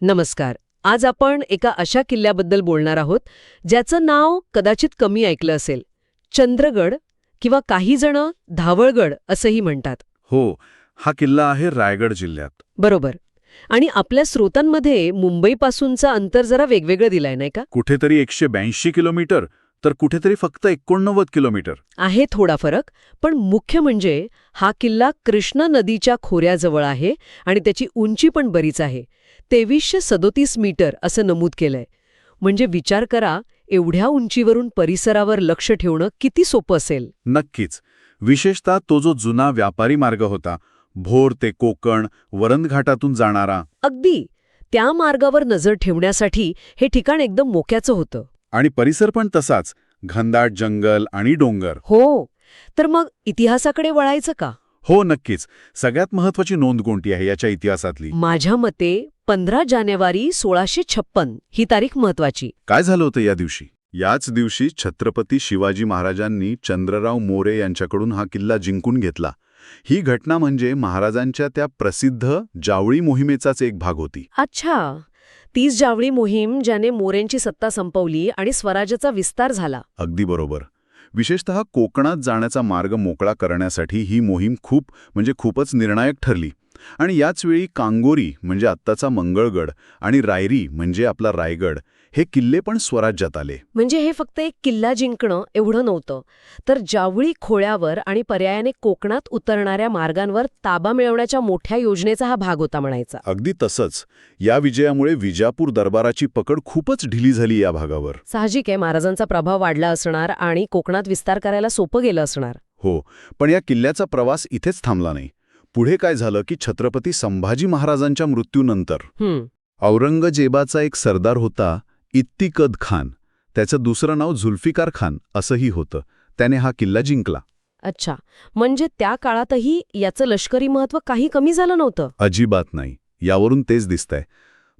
नमस्कार. आज आपण एका अशा किल्ल्याबद्दल बोलणार आहोत ज्याचं नाव कदाचित कमी ऐकलं असेल. चंद्रगड किंवा काही जण धावळगड असंही म्हणतात. हो हा किल्ला आहे रायगड जिल्ह्यात. बरोबर. आणि आपल्या स्रोतांमध्ये मुंबईपासूनचं अंतर जरा वेगवेगळं दिलंय नाही का? कुठेतरी एकशे ब्याऐंशी किलोमीटर तर कुठेतरी फक्त एकोणनव्वद किलोमीटर. आहे थोडा फरक पण मुख्य म्हणजे हा किल्ला कृष्णा नदीच्या खोऱ्याजवळ आहे आणि त्याची उंची पण बरीच आहे. तेवीसशे सदोतीस मीटर असं नमूद केलंय. म्हणजे विचार करा एवढ्या उंचीवरून परिसरावर लक्ष ठेवणं किती सोपं असेल? नक्कीच. विशेषतः तो जो जुना व्यापारी मार्ग होता भोर ते कोकण वरंदघाटातून जाणारा. अगदी. त्या मार्गावर नजर ठेवण्यासाठी हे ठिकाण एकदम मोक्याचं होतं. आणि परिसर पण तसाच. घनदाट जंगल आणि डोंगर. हो. तर मग इतिहासाकडे वळायचं का? हो नक्कीच. सगळ्यात महत्वाची नोंद कोणती आहे याच्या इतिहासातली? माझ्या मते पंधरा जानेवारी सोळाशे छप्पन ही तारीख महत्वाची काय झालं होतं या दिवशी? याच दिवशी छत्रपती शिवाजी महाराजांनी चंद्रराव मोरे यांच्याकडून हा किल्ला जिंकून घेतला. ही घटना म्हणजे महाराजांच्या त्या प्रसिद्ध जावळी मोहिमेचाच एक भाग होती. अच्छा. तीच जावळी मोहीम ज्याने मोरेंची सत्ता संपवली आणि स्वराज्याचा विस्तार झाला. अगदी बरोबर. विशेषतः कोकणात जाण्याचा मार्ग मोकळा करण्यासाठी ही मोहीम खूप म्हणजे खूपच निर्णायक ठरली. आणि याचवेळी कांगोरी म्हणजे आत्ताचा मंगळगड आणि रायरी म्हणजे आपला रायगड हे किल्ले पण स्वराज्यात आले. म्हणजे हे फक्त एक किल्ला जिंकणं एवढं नव्हतं. तर जावळी खोळ्यावर आणि पर्यायाने कोकणात उतरणाऱ्या मार्गांवर ताबा मिळवण्याच्या मोठ्या योजनेचा हा भाग होता म्हणायचा. अगदी तसंच या विजयामुळे विजापूर दरबाराची पकड खूपच ढिली झाली या भागावर. साहजिक आहे महाराजांचा प्रभाव वाढला असणार आणि कोकणात विस्तार करायला सोपं गेलं असणार. हो पण या किल्ल्याचा प्रवास इथेच थांबला नाही. पुढे काय झालं की छत्रपती संभाजी महाराजांच्या मृत्यूनंतर औरंगजेबाचा एक सरदार होता इत्तिकद खान. त्याचं दुसरं नाव झुल्फिकार खान असंही होतं. त्याने हा किल्ला जिंकला. अच्छा. म्हणजे त्या काळातही याचं लष्करी महत्त्व काही कमी झालं नव्हतं? अजिबात नाही. यावरून तेच दिसतंय.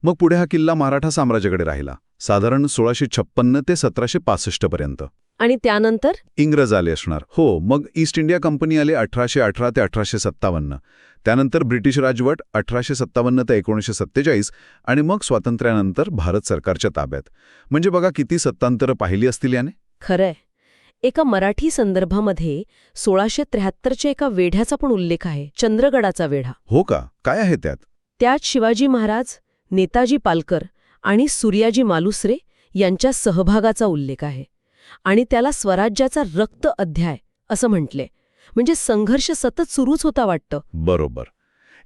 मग पुढे हा किल्ला मराठा साम्राज्याकडे राहिला. साधारण सोळाशे छप्पन्न ते सतराशे पासष्ट पर्यंत. आणि त्यानंतर? इंग्रज आले असणार. हो मग ईस्ट इंडिया कंपनी आले अठराशे अठरा ते अठराशे सत्तावन्न. त्यानंतर ब्रिटिश राजवट अठराशे सत्तावन्न ते एकोणीसशे सत्तेचाळीस आणि मग स्वातंत्र्यानंतर भारत सरकारच्या ताब्यात. म्हणजे बघा किती सत्तांतरं पाहिली असतील याने. खरंय. एका मराठी संदर्भामध्ये सोळाशे त्र्याहत्तरच्या एका वेढ्याचा पण उल्लेख आहे चंद्रगडाचा वेढा. हो का? काय आहे त्यात? त्यात शिवाजी महाराज नेताजी पालकर आणि सूर्याजी मालुसरे यांच्या सहभागाचा उल्लेख आहे. आणि त्याला स्वराज्याचा रक्त अध्याय असं म्हटले. म्हणजे संघर्ष सतत सुरूच होता वाटतं. बरोबर.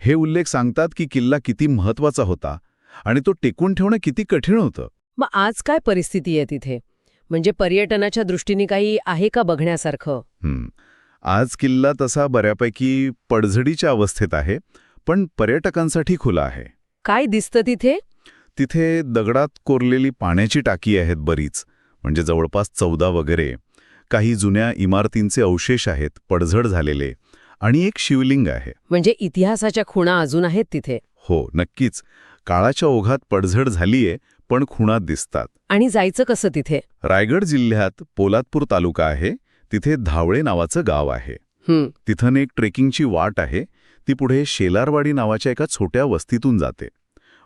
हे उल्लेख सांगतात की किल्ला किती महत्त्वाचा होता आणि तो टेकून ठेवणं किती कठीण होतं. मग आज काय परिस्थिती आहे तिथे? म्हणजे पर्यटनाच्या दृष्टीने काही आहे का बघण्यासारखं. आज किल्ला तसा बऱ्यापैकी पडझडीच्या अवस्थेत आहे पण पर्यटकांसाठी खुला आहे. काय दिसतं तिथे? तिथे दगडात कोरलेली पाण्याची टाकी आहेत बरीच. म्हणजे जवळपास चौदा वगैरे काही जुन्या इमारतींचे अवशेष आहेत पडझड झालेले आणि एक शिवलिंग आहे. म्हणजे इतिहासाच्या खुणा अजून आहेत तिथे. हो नक्कीच. काळाच्या ओघात पडझड झालीये पण खुणात दिसतात. आणि जायचं कसं तिथे? रायगड जिल्ह्यात पोलादपूर तालुका आहे तिथे धावळे नावाचं गाव आहे. तिथं एक ट्रेकिंगची वाट आहे ती पुढे शेलारवाडी नावाच्या एका छोट्या वस्तीतून जाते.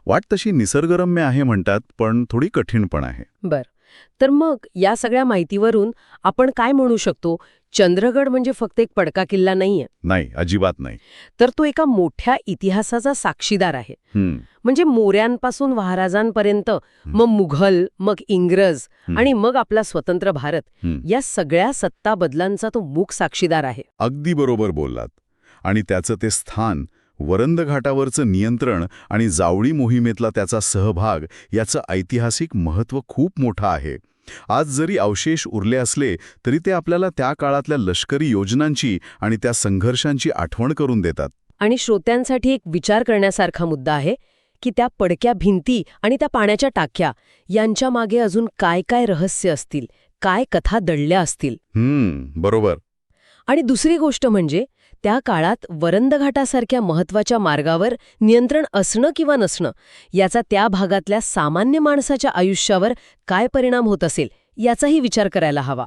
वाट तशी निसर्गरम्य आहे म्हणतात पण थोडी कठीण पण आहे. बर. तर मग या सगळ्या माहितीवरून आपण काय म्हणू शकतो? चंद्रगड म्हणजे फक्त एक पडका किल्ला नाहीये. नाही अजिबात नाही. तर तो एका मोठ्या इतिहासाचा साक्षीदार आहे. म्हणजे मोऱ्यांपासून महाराजांपर्यंत मग मुघल मग इंग्रज आणि मग आपला स्वतंत्र भारत. या सगळ्या सत्ता बदलांचा तो मूक साक्षीदार आहे. अगदी बरोबर बोललात. आणि त्याचं ते स्थान वरंद घाटावरचं नियंत्रण आणि जावळी मोहिमेतला त्याचा सहभाग याचं ऐतिहासिक महत्त्व खूप मोठं आहे. आज जरी अवशेष उरले असले तरी ते आपल्याला त्या काळातल्या लष्करी योजनांची आणि त्या संघर्षांची आठवण करून देतात. आणि श्रोत्यांसाठी एक विचार करण्यासारखा मुद्दा आहे की त्या पडक्या भिंती आणि त्या पाण्याच्या टाक्या यांच्या मागे अजून काय काय रहस्य असतील काय कथा दडल्या असतील? हम्म बरोबर. आणि दुसरी गोष्ट म्हणजे त्या काळात वरंदघाटासारख्या महत्त्वाच्या मार्गावर नियंत्रण असणं किंवा नसणं याचा त्या भागातल्या सामान्य माणसाच्या आयुष्यावर काय परिणाम होत असेल याचाही विचार करायला हवा.